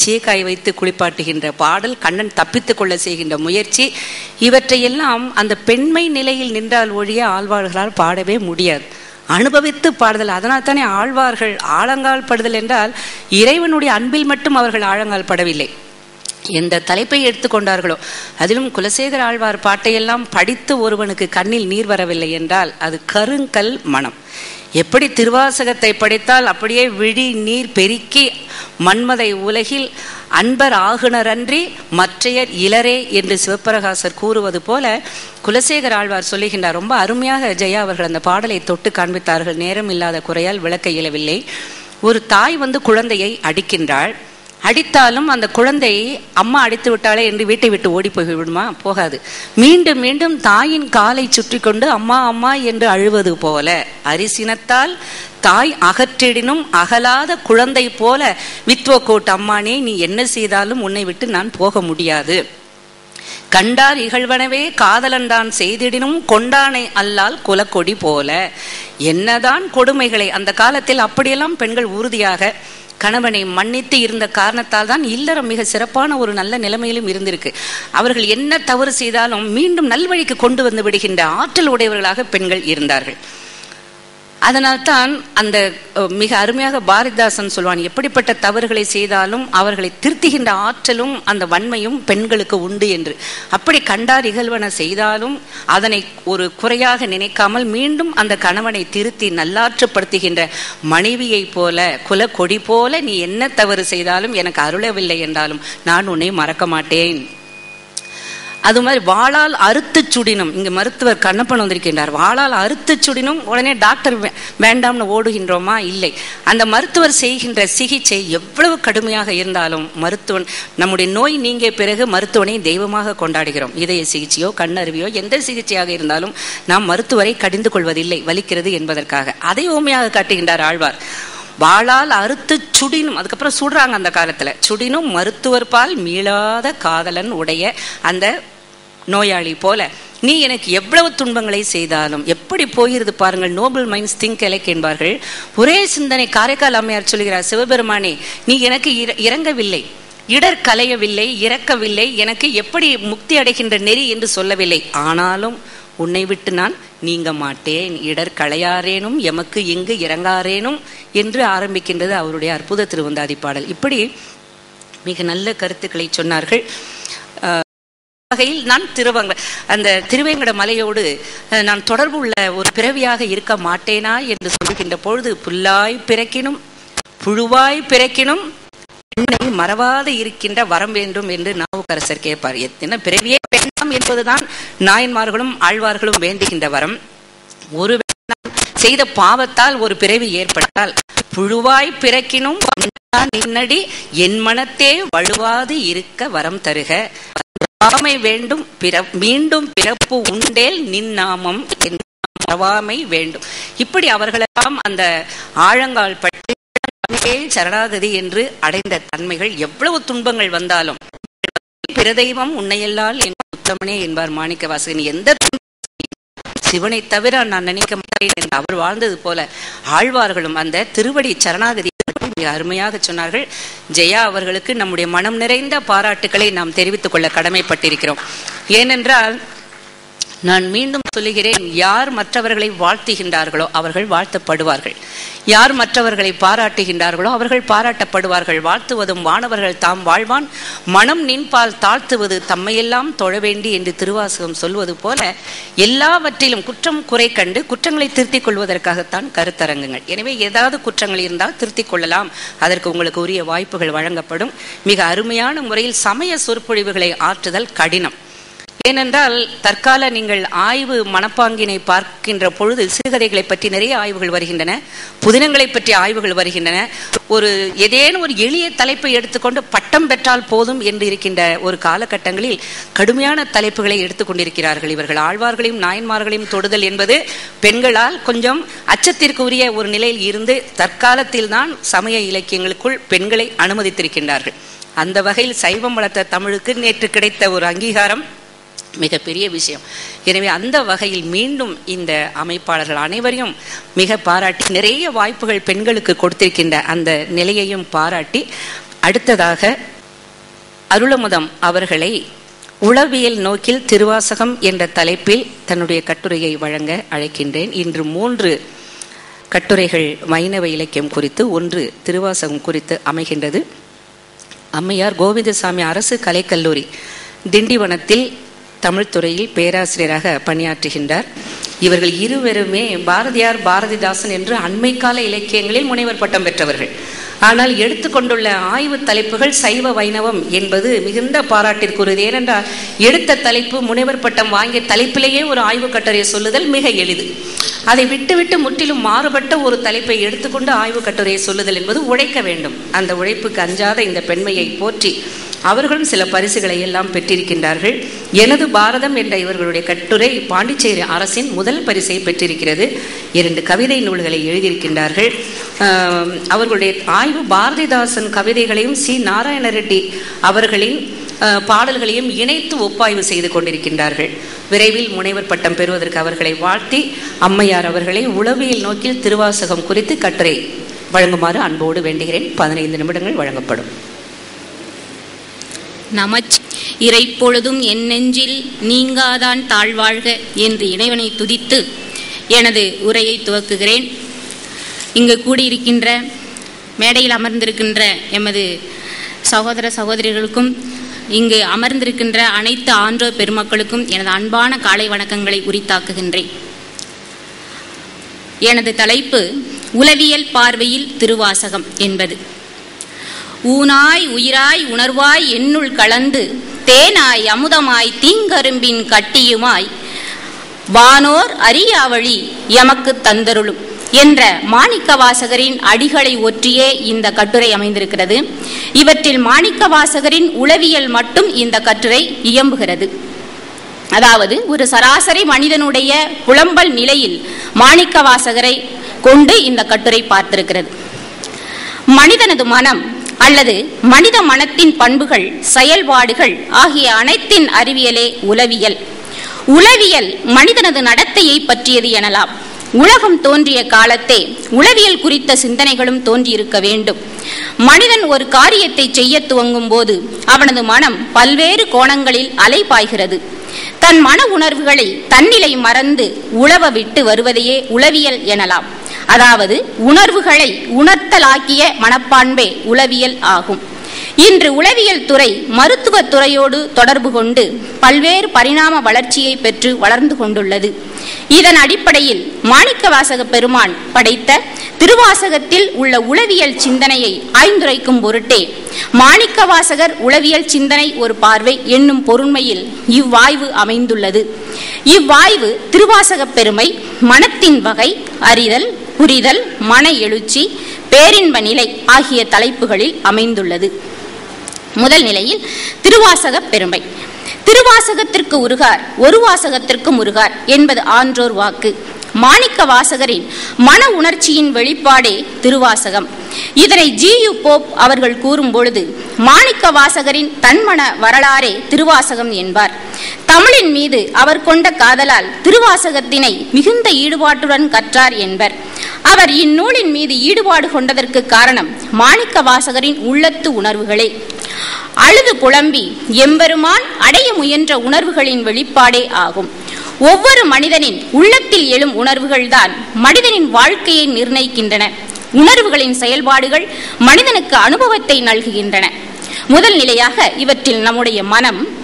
சீக்காய் வைத்து குளிப்பாட்டுகின்ற பாடல் கண்ணன் தப்பித்துக் கொள்ள செய்கின்ற முயற்சி இவற்றையெல்லாம் அந்த பெண்மை நிலையில் நின்றால் ஒழிய ஆழ்வார்களால் பாடவே முடியாது. அனுபவித்து பாடுதல் அதனால் தானே ஆழ்வார்கள் ஆழங்கால் படுதல் என்றால் இறைவனுடைய அன்பில் மட்டும் அவர்கள் ஆழங்கால் படவில்லை. எந்த தலைப்பை எடுத்துக்கொண்டார்களோ அதிலும் குலசேகர ஆழ்வார் பாட்டையெல்லாம் படித்து ஒருவனுக்கு கண்ணில் நீர் வரவில்லை என்றால் அது கருங்கல் மனம். எப்படி திருவாசகத்தை படித்தால் அப்படியே விழி நீர் பெருக்கி மன்மதை உலகில் அன்பர் ஆகுனரன்றி மற்றையர் இளரே என்று சிவப்பிரகாசர் கூறுவது போல குலசேகர் ஆழ்வார் சொல்லுகின்றார் ரொம்ப அருமையாக ஜெயா அவர்கள் அந்த பாடலை தொட்டு காண்பித்தார்கள். நேரம் இல்லாத குறையால் விளக்க இயலவில்லை. ஒரு தாய் வந்து குழந்தையை அடிக்கின்றாள். அடித்தாலும் அந்த குழந்தை அம்மா அடித்து விட்டாலே என்று வீட்டை விட்டு ஓடி போய் விடுமா? போகாது. மீண்டும் மீண்டும் தாயின் காலை சுற்றி கொண்டு அம்மா அம்மா என்று அழுவது போல. அரிசினத்தால் தாய் அகற்றிடினும் அகலாத குழந்தை போல வித்வக்கோட் அம்மானே நீ என்ன செய்தாலும் உன்னை விட்டு நான் போக முடியாது. கண்டார் இகழ்வனவே காதலன் தான் செய்திடினும் கொண்டானை அல்லால் குலக்கொடி போல. என்னதான் கொடுமைகளை அந்த காலத்தில் அப்படியெல்லாம் பெண்கள் உறுதியாக கணவனை மன்னித்து இருந்த காரணத்தால் தான் இல்லறம் மிக சிறப்பான ஒரு நல்ல நிலைமையிலும் இருந்திருக்கு. அவர்கள் என்ன தவறு செய்தாலும் மீண்டும் நல்வழிக்கு கொண்டு வந்து விடுகின்ற ஆற்றல் உடையவர்களாக பெண்கள் இருந்தார்கள். அதனால்தான் அந்த மிக அருமையாக பாரதிதாசன் சொல்வான் எப்படிப்பட்ட தவறுகளை செய்தாலும் அவர்களை திருத்துகின்ற ஆற்றலும் அந்த வன்மையும் பெண்களுக்கு உண்டு என்று. அப்படி கண்டார் இகழ்வன செய்தாலும் அதனை ஒரு குறையாக நினைக்காமல் மீண்டும் அந்த கணவனை திருத்தி நல்லாற்றுப்படுத்துகின்ற மனைவியை போல குல கொடி போல நீ என்ன தவறு செய்தாலும் எனக்கு அருளவில்லை என்றாலும் நான் உன்னை மறக்க மாட்டேன். அது மாதிரி வாழால் அறுத்து சுடினும். இங்க மருத்துவர் கண்ணப்பன் வந்திருக்கின்றார். வாழால் அறுத்து சுடினும் உடனே டாக்டர் வேண்டாம்னு ஓடுகின்றோமா? இல்லை. அந்த மருத்துவர் செய்கின்ற சிகிச்சை எவ்வளவு கடுமையாக இருந்தாலும் மருத்துவன் நம்முடைய நோய் நீங்கிய பிறகு மருத்துவனை தெய்வமாக கொண்டாடுகிறோம். இதய சிகிச்சையோ கண்ணருவியோ எந்த சிகிச்சையாக இருந்தாலும் நாம் மருத்துவரை கடிந்து கொள்வதில்லை வலிக்கிறது என்பதற்காக. அதை ஓமையாக காட்டுகின்றார் ஆழ்வார். வாழால் அறுத்து சுடினும் அதுக்கப்புறம் சுடுறாங்க அந்த காலத்துல. சுடினும் மருத்துவர் பால் மீளாத காதலன் உடைய அந்த நோயாளி போல. நீ எனக்கு எவ்வளவு துன்பங்களை செய்தாலும் எப்படி போகிறது பாருங்கள் நோபல் மைண்ட்ஸ் திங்க் எலைக் என்பார்கள். ஒரே சிந்தனை காரைக்கால் அம்மையார் சொல்கிறார் சிவபெருமானே நீ எனக்கு இறங்கவில்லை. இடர் கலையவில்லை இறக்கவில்லை. எனக்கு எப்படி முக்தி அடைகின்ற நெறி என்று சொல்லவில்லை. ஆனாலும் உன்னை விட்டு நான் நீங்க மாட்டேன். இடர் களையாரேனும் எமக்கு இங்கு இறங்காரேனும் என்று ஆரம்பிக்கின்றது அவருடைய அற்புத திருவந்தாதி பாடல். இப்படி மிக நல்ல கருத்துக்களை சொன்னார்கள். வகையில் நான் திருவங்க அந்த திருவேங்கட மலையோடு நான் தொடர்பு உள்ள ஒரு பிறவியாக இருக்க மாட்டேனா என்று சொல்கின்ற பொழுது புல்லாய் பிறக்கினும் புழுவாய் பிறக்கினும் பெண்ணை மறவாது இருக்கின்ற வரம் வேண்டும் என்று நாவுக்கரசர் கேட்பார். எத்தனை பிறவியே வேண்டாம் என்பதுதான் நாயன்மார்களும் ஆழ்வார்களும் வேண்டுகின்ற வரம். ஒரு செய்த பாவத்தால் ஒரு பிறவி ஏற்பட்டால் புழுவாய் பிறக்கினும் நின்னடி என் மனத்தே வழுவாது இருக்க வரம் தருக. மறவாமை வேண்டும் பிற மீண்டும் பிறப்பு உண்டேல் நின்னாமம் மறவாமை வேண்டும். இப்படி அவர்களெல்லாம் அந்த ஆழங்கால் பட்டு சரணாகதி என்று அடைந்த தன்மைகள் எவ்வளவு துன்பங்கள் வந்தாலும் பிரதெய்வம் உன்னையல்லால் என் உத்தமனே என்பார் மாணிக்க வாசகன் எந்த சிவனை தவிர நான் நினைக்க மாட்டேன் என்று அவர் வாழ்ந்தது போல ஆழ்வார்களும் அந்த திருவடி சரணாகதி மிக அருமையாக சொன்னார்கள். ஜெயா அவர்களுக்கு நம்முடைய மனம் நிறைந்த பாராட்டுக்களை நாம் தெரிவித்துக் கொள்ள கடமைப்பட்டிருக்கிறோம். ஏனென்றால் நான் மீண்டும் சொல்லுகிறேன் யார் மற்றவர்களை வாழ்த்துகின்றார்களோ அவர்கள் வாழ்த்தப்படுவார்கள். யார் மற்றவர்களை பாராட்டுகின்றார்களோ அவர்கள் பாராட்டப்படுவார்கள். வாழ்த்துவதும் வானவர்கள் தாம் வாழ்வான். மனம் நின்பால் தாழ்த்துவது தம்மையெல்லாம் தொழ வேண்டி என்று திருவாசகம் சொல்வது போல எல்லாவற்றிலும் குற்றம் குறை கண்டு குற்றங்களை திருத்திக் கொள்வதற்காகத்தான் கருத்தரங்குங்கள். எனவே ஏதாவது குற்றங்கள் இருந்தால் திருத்திக் கொள்ளலாம். அதற்கு உங்களுக்கு உரிய வாய்ப்புகள் வழங்கப்படும். மிக அருமையான முறையில் சமய சொற்பொழிவுகளை ஆற்றுதல் கடினம். ஏனென்றால் தற்கால நீங்கள் ஆய்வு மனப்பாங்கினை பார்க்கின்ற பொழுது சிறுகதைகளை பற்றி நிறைய ஆய்வுகள் வருகின்றன புதினங்களை பற்றி ஆய்வுகள் வருகின்றன. ஒரு ஏதேனும் ஒரு எளிய தலைப்பை எடுத்துக்கொண்டு பட்டம் பெற்றால் போதும் என்று இருக்கின்ற ஒரு காலகட்டங்களில் கடுமையான தலைப்புகளை எடுத்துக்கொண்டிருக்கிறார்கள் இவர்கள். ஆழ்வார்களையும் நாயன்மார்களையும் தொடுதல் என்பது பெண்களால் கொஞ்சம் அச்சத்திற்கு உரிய ஒரு நிலையில் இருந்து தற்காலத்தில் தான் சமய இலக்கியங்களுக்குள் பெண்களை அனுமதித்திருக்கின்றார்கள். அந்த வகையில் சைவம் வளர்த்த தமிழுக்கு நேற்று கிடைத்த ஒரு அங்கீகாரம் மிகப்பெரிய விஷயம். எனவே அந்த வகையில் மீண்டும் இந்த அமைப்பாளர்கள் அனைவரையும் மிக பாராட்டி நிறைய வாய்ப்புகள் பெண்களுக்கு கொடுத்திருக்கின்ற அந்த நிலையையும் பாராட்டி அடுத்ததாக அருளமுதம் அவர்களை உளவியல் நோக்கில் திருவாசகம் என்ற தலைப்பில் தன்னுடைய கட்டுரையை வழங்க அழைக்கின்றேன். இன்று மூன்று கட்டுரைகள் வைணவ இலக்கியம் குறித்து ஒன்று திருவாசகம் குறித்து அமைகின்றது. அம்மையார் கோவிந்தசாமி அரசு கலைக்கல்லூரி திண்டிவனத்தில் தமிழ்துறையில் பேராசிரியராக பணியாற்றுகின்றார். இவர்கள் இருவருமே பாரதியார் பாரதிதாசன் என்று அண்மை கால இலக்கியங்களில் முனைவர் பட்டம் பெற்றவர்கள். ஆனால் எடுத்துக்கொண்டுள்ள ஆய்வு தலைப்புகள் சைவ வைணவம் என்பது மிகுந்த பாராட்டிற்குரியது. ஏனென்றால் எடுத்த தலைப்பு முனைவர் பட்டம் வாங்கிய தலைப்பிலேயே ஒரு ஆய்வு கட்டுரையை சொல்லுதல் மிக எளிது. அதை விட்டுவிட்டு முற்றிலும் மாறுபட்ட ஒரு தலைப்பை எடுத்துக்கொண்டு ஆய்வு கட்டுரையை சொல்லுதல் என்பது உழைக்க வேண்டும். அந்த உழைப்புக்கு அஞ்சாத இந்த பெண்மையை போற்றி அவர்களும் சில பரிசுகளை எல்லாம் பெற்றிருக்கின்றார்கள். எனது பாரதம் என்ற இவர்களுடைய கட்டுரை பாண்டிச்சேரி அரசின் முதல் பரிசை பெற்றிருக்கிறது. இரண்டு கவிதை நூல்களை எழுதியிருக்கின்றார்கள். அவர்களுடைய ஆய்வு பாரதிதாசன் கவிதைகளையும் சி. நாராயண ரெட்டி அவர்களின் பாடல்களையும் இணைத்து ஒப்பாய்வு செய்து கொண்டிருக்கின்றார்கள். விரைவில் முனைவர் பட்டம் பெறுவதற்கு அவர்களை வாழ்த்தி அம்மையார் அவர்களை உளவியல் நோக்கில் திருவாசகம் குறித்து கட்டுரை வழங்குமாறு அன்போடு வேண்டுகிறேன். பதினைந்து நிமிடங்கள் வழங்கப்படும். நமச் இறைப்பொழுதும் என் நெஞ்சில் நீங்காதான் தாழ்வாழ்க என்று இறைவனை துதித்து எனது உரையை துவக்குகிறேன். இங்கு கூடியிருக்கின்ற மேடையில் அமர்ந்திருக்கின்ற எமது சகோதர சகோதரிகளுக்கும் இங்கு அமர்ந்திருக்கின்ற அனைத்து ஆன்றோர் பெருமக்களுக்கும் எனது அன்பான காலை வணக்கங்களை உரித்தாக்குகின்றேன். எனது தலைப்பு உளவியல் பார்வையில் திருவாசகம் என்பது. ஊனாய் உயிராய் உணர்வாய் என்னுள் கலந்து தேனாய் அமுதமாய் தீங்கரும்பின் கட்டியுமாய். வானோர் அரியாவழி எமக்கு தந்தருளும் என்ற மாணிக்க வாசகரின் அடிகளை ஒற்றியே இந்த கட்டுரை அமைந்திருக்கிறது. இவற்றில் மாணிக்க வாசகரின் உளவியல் மட்டும் இந்த கட்டுரை இயம்புகிறது. அதாவது ஒரு சராசரி மனிதனுடைய புலம்பல் நிலையில் மாணிக்க வாசகரை கொண்டு இந்த கட்டுரை பார்த்திருக்கிறது. மனிதனது மனம் அல்லது மனித மனத்தின் பண்புகள் செயல்பாடுகள் ஆகிய அனைத்தின் அறிவியலே உளவியல். உளவியல் மனிதனது நடத்தையை பற்றியது எனலாம். உலகம் தோன்றிய காலத்தே உளவியல் குறித்த சிந்தனைகளும் தோன்றியிருக்க வேண்டும். மனிதன் ஒரு காரியத்தை செய்ய துவங்கும் போது அவனது மனம் பல்வேறு கோணங்களில் அலைபாய்கிறது தன் மன உணர்வுகளை தன்னிலை மறந்து உழவ விட்டு வருவதையே உளவியல் எனலாம். அதாவது உணர்வுகளை உணர்த்தலாக்கிய மனப்பான்பே உளவியல் ஆகும். இன்று உளவியல் துறை மருத்துவ துறையோடு தொடர்பு கொண்டு பல்வேறு பரிணாம வளர்ச்சியை பெற்று வளர்ந்து கொண்டுள்ளது. இதன் அடிப்படையில் மாணிக்கவாசக பெருமான் படைத்த திருவாசகத்தில் உள்ள உளவியல் சிந்தனையை ஆய்ந்துரைக்கும் பொருட்டே மாணிக்கவாசகர் உளவியல் சிந்தனை ஒரு பார்வை என்னும் பொருண்மையில் இவ்வாய்வு அமைந்துள்ளது. இவ்வாய்வு திருவாசக பெருமை மனத்தின் வகை அறிதல் புரிதல் மன எழுச்சி பேரின்ப நிலை ஆகிய தலைப்புகளில் அமைந்துள்ளது. முதல் நிலையில் திருவாசக பெருமை. திருவாசகத்திற்கு உருகார் ஒரு வாசகத்திற்கும் உருகார் என்பது ஆன்றோர் வாக்கு. மாணிக்க வாசகரின் மன உணர்ச்சியின் வெளிப்பாடே திருவாசகம். இதனை ஜி. யு. போப் அவர்கள் கூறும் பொழுது மாணிக்க வாசகரின் தன்மன வரலாறே திருவாசகம் என்பார். தமிழின் மீது அவர் கொண்ட காதலால் திருவாசகத்தினை மிகுந்த ஈடுபாட்டுடன் கற்றார் என்பர். அவர் இந்நூலின் மீது ஈடுபாடு கொண்டதற்கு காரணம் மாணிக்க வாசகரின் உள்ளத்து உணர்வுகளே. அழுது புலம்பி எம்பெருமான் அடைய முயன்ற உணர்வுகளின் வெளிப்பாடே ஆகும். ஒவ்வொரு மனிதனின் உள்ளத்தில் எழும் உணர்வுகள்தான் மனிதனின் வாழ்க்கையை நிர்ணயிக்கின்றன. உணர்வுகளின் செயல்பாடுகள் மனிதனுக்கு அனுபவத்தை நல்குகின்றன. முதல் நிலையாக இவற்றில் நம்முடைய மனம்